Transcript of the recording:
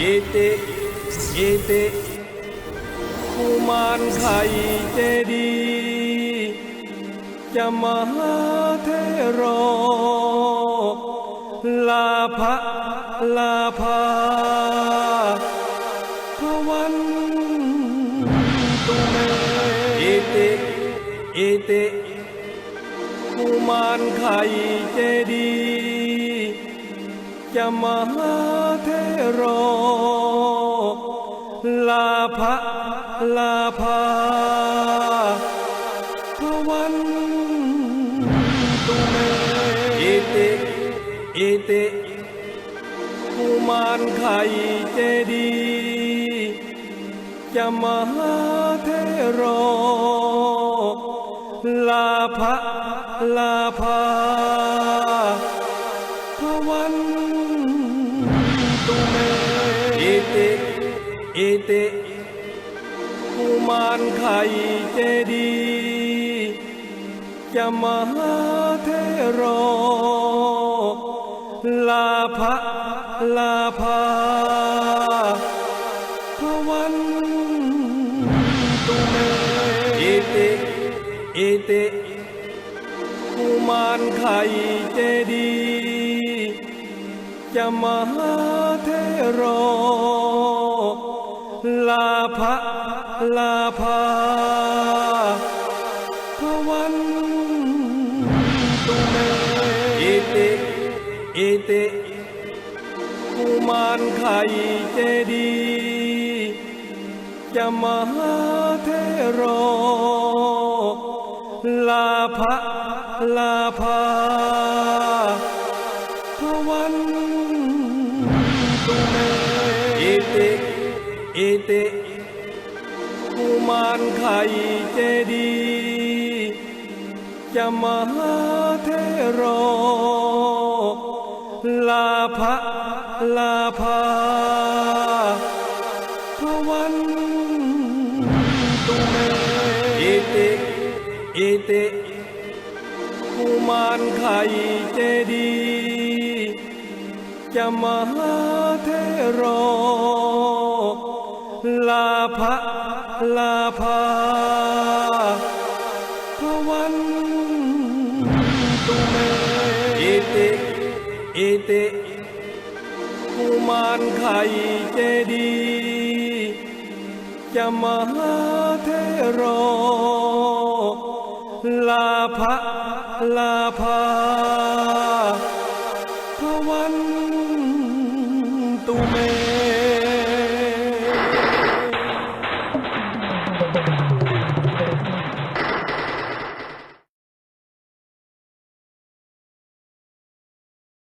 อิติอิติกุมารไข่เจดีย์จะมาเทโรลาภะลาภาพวันตุเมอิติอิติกุมารไข่เจดีย์จะมาเท ภะลาภาพวันตุเมอิติอิติกุมารไข่เจดีจะมาเทโรลาภะลาภาพวันตุเมอิติอิติ มารไข่เจดีย์จะมาเทโรลาภะลาภาพวันตุเมอิติอิติกุมารไข่เจดีย์จะมาเทโรลาภะ ลาภาพวันตุเมอิติอิติกุมารไข่เจดีย์จะมาเทโรลาภะลาภาพวันตุเมอิติอิติ มารไข่เจดีย์จะมาเทโรลาภะลาภาพวันตุเมอิติอิติกุมารไข่เจดีย์จะมาเทโรลาภะ ลาภาพวันตุเมอิติอิติกุมารไข่เจดีจะมาเทโรลาภะลาภา